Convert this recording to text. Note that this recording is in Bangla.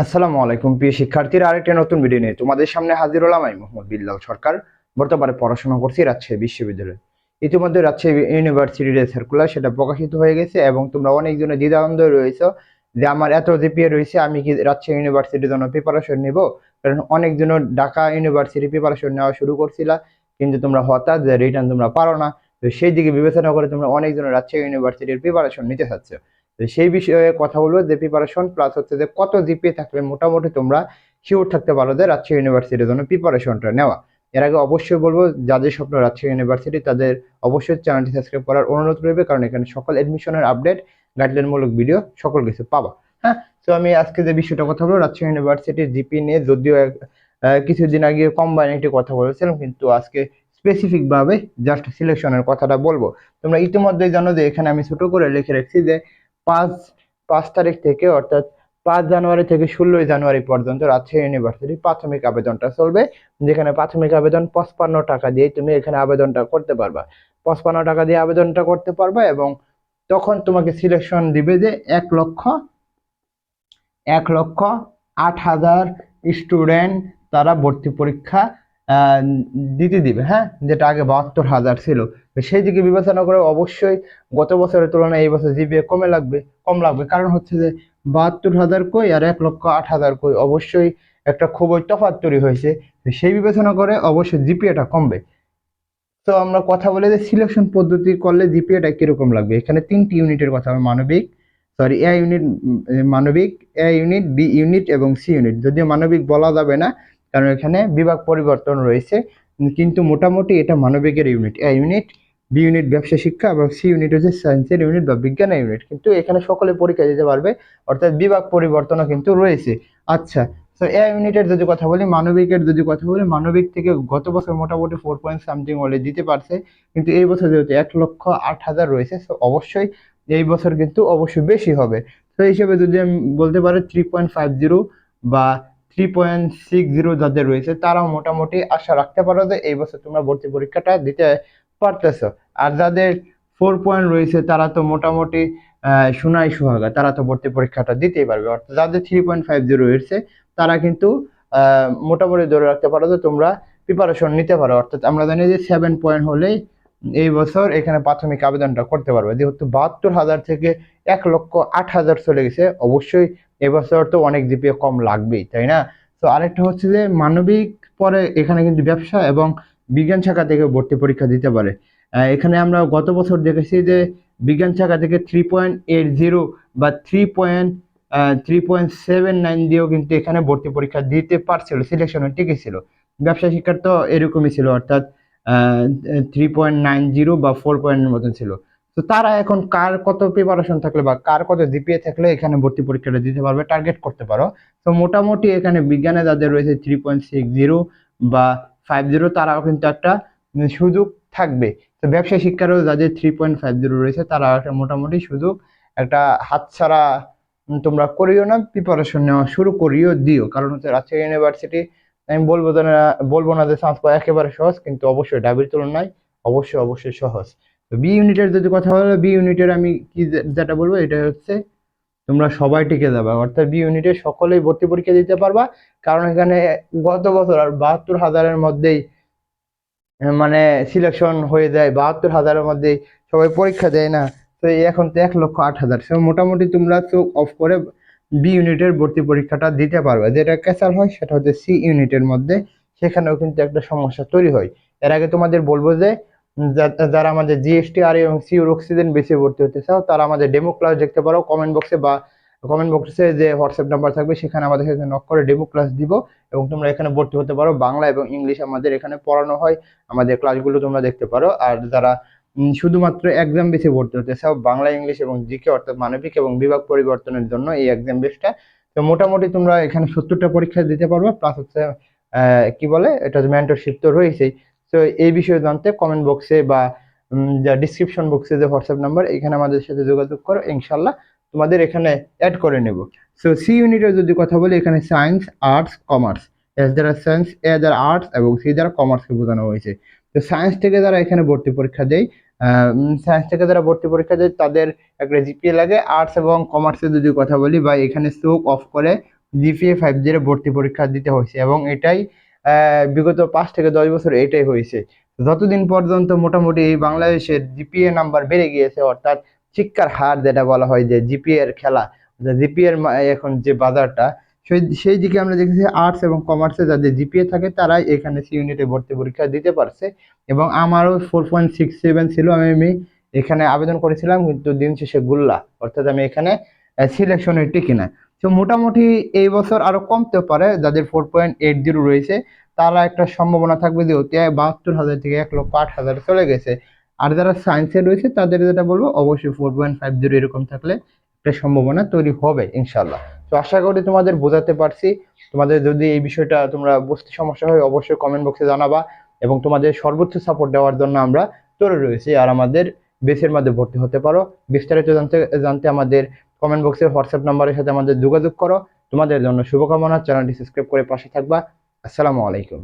আসসালামু আলাইকুম, প্রিয় শিক্ষার্থীরা, আরেকটা নতুন ভিডিও নিয়ে তোমাদের সামনে হাজির হলাম আমি, মোহাম্মদ বিল্লাল সরকার। বর্তমানে পড়াশোনা করছি রাজশাহী বিশ্ববিদ্যালয়ে। ইতিমধ্যে রাজশাহী ইউনিভার্সিটির সার্কুলার সেটা প্রকাশিত হয়ে গেছে এবং তোমরা অনেকজনের দ্বিধাদ্বন্দ্ব রয়েছে যে আমার এত জিপিএ রয়েছে, আমি কি রাজশাহী ইউনিভার্সিটির জন্য প্রিপারেশন নিব? কারণ অনেকজনের ঢাকা ইউনিভার্সিটি প্রিপারেশন নেওয়া শুরু করছিলা, কিন্তু তোমরা হঠাৎ যে রিটার্ন তোমরা পারো না। তো সেই দিকে বিবেচনা করে তোমরা অনেকজনের রাজশাহী ইউনিভার্সিটির প্রিপারেশন নিতে চাচ্ছ। সেই বিষয়ে কথা বলব যে প্রিপারেশন প্লাস হচ্ছে যে কত জিপিএ থাকলে মোটামুটি তোমরা শিওর থাকতে পারো যে রাজশাহী ইউনিভার্সিটির জন্য প্রিপারেশনটা নেওয়া। এর আগে অবশ্যই বলব, যাদের স্বপ্ন রাজশাহী ইউনিভার্সিটি তাদের অবশ্যই চ্যানেলটি সাবস্ক্রাইব করার অনুরোধ রইবে, কারণ এখানে সকল এডমিশনের আপডেট গাইডলাইনমূলক ভিডিও সকল কিছু পাবা। হ্যাঁ? তো আমি আজকে যে বিষয়টা কথা বলব, রাজশাহী ইউনিভার্সিটির জিপি নিয়ে যদিও কিছুদিন আগে কম্বাইন একটি কথা বলেছিলাম, কিন্তু আজকে স্পেসিফিক ভাবে জাস্ট সিলেকশনের কথাটা বলব। তোমরা ইতিমধ্যেই জানো যে এখানে আমি ছোট করে লিখে রাখছি যে পাঁচ পাঁচ তারিখ থেকে, অর্থাৎ পাঁচ জানুয়ারি থেকে ষোলোই জানুয়ারি পর্যন্ত রাজশাহী ইউনিভার্সিটি প্রাথমিক আবেদনটা চলবে, যেখানে প্রাথমিক আবেদন পঁচপান্ন টাকা দিয়ে তুমি এখানে আবেদনটা করতে পারবা। পঁচপান্ন টাকা দিয়ে আবেদনটা করতে পারবা এবং তখন তোমাকে সিলেকশন দিবে যে এক লক্ষ এক লক্ষ আট হাজার স্টুডেন্ট তারা ভর্তি পরীক্ষা দিতে দিবে হ্যাঁ? যেটা আগে বাহাত্তর হাজার ছিল। সেই দিকে বিবেচনা করে অবশ্যই গত বছরের তুলনায় এই বছর জিপিএ কমে লাগবে, কম লাগবে। কারণ হচ্ছে যে বাহাত্তর হাজার কই আর এক লক্ষ আট হাজার কই? অবশ্যই একটা খুবই তফাৎ তৈরি হয়েছে। সেই বিবেচনা করে অবশ্যই জিপিএটা কমবে। তো আমরা কথা বলে যে সিলেকশন পদ্ধতি করলে জিপিএটা কীরকম লাগবে? এখানে তিনটি ইউনিটের কথা, মানবিক সরি এ ইউনিট মানবিক এ ইউনিট বি ইউনিট এবং সি ইউনিট যদিও মানবিক বলা যাবে না কারণ এখানে বিভাগ পরিবর্তন রয়েছে। কিন্তু মোটামুটি এটা মানবিকের unit A unit B unit ব্যবসা শিক্ষা এবং সি ইউনিট হচ্ছে সায়েন্সের ইউনিট বা বিজ্ঞানের ইউনিট কিন্তু এখানে সকলে পরীক্ষা দিতে পারবে, অর্থাৎ বিভাগ পরিবর্তনও কিন্তু রয়েছে। আচ্ছা তো এ ইউনিটের যদি কথা বলি, মানবিকের যদি কথা বলি, মানবিক থেকে গত বছর মোটামুটি ফোর পয়েন্ট সামথিং হলে দিতে পারছে। কিন্তু এই বছর যেহেতু এক লক্ষ আট হাজার রয়েছে তো অবশ্যই এই বছর কিন্তু অবশ্যই বেশি হবে। তো হিসেবে যদি আমি বলতে পারি থ্রি পয়েন্ট ফাইভ জিরো বা থ্রি পয়েন্ট সিক্স জিরো যাদের রয়েছে, তারাও মোটামুটি আশা রাখতে পারো যে এই বছর তোমরা ভর্তি পরীক্ষাটা দিতে পারতেছ। আর যাদের ফোর পয়েন্ট রয়েছে, তারা তো মোটামুটি সোনাই সোহাগা, তারা তো ভর্তি পরীক্ষাটা দিতেই পারবে। অর্থাৎ যাদের থ্রি পয়েন্ট ফাইভ জিরো রয়েছে, তারা কিন্তু মোটামুটি ধরে রাখতে পারো যে তোমরা প্রিপারেশন নিতে পারো। অর্থাৎ আমরা জানি যে সেভেন পয়েন্ট হলেই এই বছর এখানে প্রাথমিক আবেদনটা করতে পারবে। যেহেতু বাহাত্তর হাজার থেকে এক লক্ষ আট হাজার চলে গেছে, অবশ্যই এবছর তো অনেক জিপিএ কম লাগবেই, তাই না? তো আরেকটা হচ্ছে যে মানবিক পরে এখানে কিন্তু ব্যবসা এবং বিজ্ঞান শাখা থেকে ভর্তি পরীক্ষা দিতে পারে। এখানে আমরা গত বছর দেখেছি যে বিজ্ঞান শাখা থেকে থ্রি পয়েন্ট এইট জিরো বা three point three point seven nine দিয়েও কিন্তু এখানে ভর্তি পরীক্ষা দিতে পারছিল টিকে ছিল। ব্যবসা শিক্ষার তো এরকমই ছিল, অর্থাৎ থ্রি পয়েন্ট নাইন জিরো বা ফোর পয়েন্টের মতন ছিল। তো তারা এখন কার কত প্রিপারেশন থাকলে বা কার কত জিপিএ থাকলে এখানে ভর্তি পরীক্ষাটা দিতে পারবে টার্গেট করতে পারো। তো মোটামুটি এখানে বিজ্ঞানে যাদের রয়েছে থ্রি পয়েন্ট সিক্স জিরো বা ফাইভ জিরো তারাও কিন্তু একটা সুযোগ থাকবে। তো ব্যবসা শিক্ষারও যাদের থ্রি পয়েন্ট ফাইভ জিরো রয়েছে, তারা একটা মোটামুটি সুযোগ, একটা হাতছাড়া তোমরা করিও না প্রিপারেশন নেওয়া শুরু করিও, দিও। কারণ হচ্ছে রাজশাহী ইউনিভার্সিটি আমি বলব না বলব না যে চান্স পাওয়া একেবারে সহজ, কিন্তু অবশ্যই ডাবির তুলনায় অবশ্যই অবশ্যই সহজ। তো বি ইউনিটের যদি কথা বলো বি ইউনিটের আমি কি যেটা বলব, এটা হচ্ছে তোমরা সবাই টিকে যাবে। অর্থাৎ বি ইউনিটে সকলেই ভর্তি পরীক্ষা দিতে পারবা। কারণ এখানে গত বছর আর বাহাত্তর হাজারের মধ্যেই মানে সিলেকশন হয়ে যায়। বাহাত্তর হাজারের মধ্যেই সবাই পরীক্ষা দেয় না। তো এখন তো এক লক্ষ আট হাজার। সো মোটামুটি তোমরা চোখ অফ করে বি ইউনিটের ভর্তি পরীক্ষাটা দিতে পারবে। যেটা ক্যাসাল হয়, সেটা হচ্ছে সি ইউনিটের মধ্যে। সেখানেও কিন্তু একটা সমস্যা তৈরি হয়। এর আগে তোমাদের বলব যে যারা আমাদের জিএসটি আর এবং সিউর অক্সিজেন বেশি ভর্তি হতে চাও, তারা আমাদের ডেমো ক্লাস দেখতে পারো। কমেন্ট বক্সে বা কমেন্ট বক্সে যে হোয়াটসঅ্যাপ নাম্বার থাকবে, সেখানে আমাদের সাথে নক করে ডেমো ক্লাস দিব এবং তোমরা এখানে ভর্তি হতে পারো। বাংলা এবং ইংলিশ আমাদের এখানে পড়ানো হয়। আমাদের ক্লাসগুলো তোমরা দেখতে পারো। আর যারা শুধুমাত্র এক্সাম বেসে ভর্তি হতে চাও, বাংলা, ইংলিশ এবং জিকে অর্থাৎ মানবিক এবং বিভাগ পরিবর্তনের জন্য এই এক্সাম বেসটা তো মোটামুটি তোমরা এখানে সত্তরটা পরীক্ষা দিতে পারবে প্লাস হচ্ছে কি বলে, এটা মেন্টরশিপ তো রয়েছেই। তো এই বিষয়ে জানতে কমেন্ট বক্সে বা যা ডিসক্রিপশন বক্সে যে হোয়াটসঅ্যাপ নাম্বার এখানে আমাদের সাথে যোগাযোগ করো ইনশাল্লাহ তোমাদের এখানে অ্যাড করে নেব। সো সি ইউনিটের যদি কথা বলি, এখানে সায়েন্স আর্টস কমার্স এস দ্বারা সায়েন্স এ দ্বারা আর্টস এবং সি দ্বারা কমার্সকে বোঝানো হয়েছে। তো সায়েন্স থেকে যারা এখানে ভর্তি পরীক্ষা দেয় সায়েন্স থেকে যারা ভর্তি পরীক্ষা দেয়, তাদের একটা জিপিএ লাগে। আর্টস এবং কমার্সের যদি কথা বলি, বা এখানে চোখ অফ করে জিপিএ ফাইভ জিরো ভর্তি পরীক্ষা দিতে হয়েছে। এবং এটাই বিগত পাঁচ থেকে দশ বছর এটাই হয়েছে। যতদিন পর্যন্ত মোটামুটি এই বাংলাদেশের জিপিএ নাম্বার বেড়ে গিয়েছে, অর্থাৎ শিক্ষার হার যেটা বলা হয় যে জিপিএ এর খেলা জিপিএ এর এখন যে বাজারটা সেই সেই দিকে আমরা দেখেছি আর্টস এবং কমার্সে যাদের জিপিএ থাকে, তারাই এখানে সি ইউনিটে ভর্তি পরীক্ষা দিতে পারছে। এবং আমারও ফোর পয়েন্ট সিক্স সেভেন ছিল, আমি এখানে আবেদন করেছিলাম, কিন্তু দিন শেষে গুল্লা। অর্থাৎ আমি এখানে সিলেকশনে টিকি না তো মোটামুটি এই বছর আরও কমতেও পারে, যাদের ফোর পয়েন্ট এইট জিরো রয়েছে, তারা একটা সম্ভাবনা থাকবে যে অতি বাহাত্তর হাজার থেকে এক লক্ষ আট হাজার চলে গেছে। আর যারা সায়েন্সে রয়েছে, তাদের যেটা বলব, অবশ্যই ফোর পয়েন্ট ফাইভ জিরো এরকম থাকলে একটা সম্ভাবনা তৈরি হবে ইনশাল্লাহ তো আশা করি তোমাদের বোঝাতে পারছি। তোমাদের যদি এই বিষয়টা তোমরা বুঝতে সমস্যা হয়, অবশ্যই কমেন্ট বক্সে জানাবা এবং তোমাদের সর্বোচ্চ সাপোর্ট দেওয়ার জন্য আমরা তৈরি রয়েছি। আর আমাদের বেসের মধ্যে ভর্তি হতে পারো। বিস্তারিত জানতে জানতে আমাদের কমেন্ট বক্সে হোয়াটসঅ্যাপ নাম্বারের সাথে আমাদের যোগাযোগ করো। তোমাদের জন্য শুভকামনা। চ্যানেলটি সাবস্ক্রাইব করে পাশে থাকবা। আসসালামু আলাইকুম।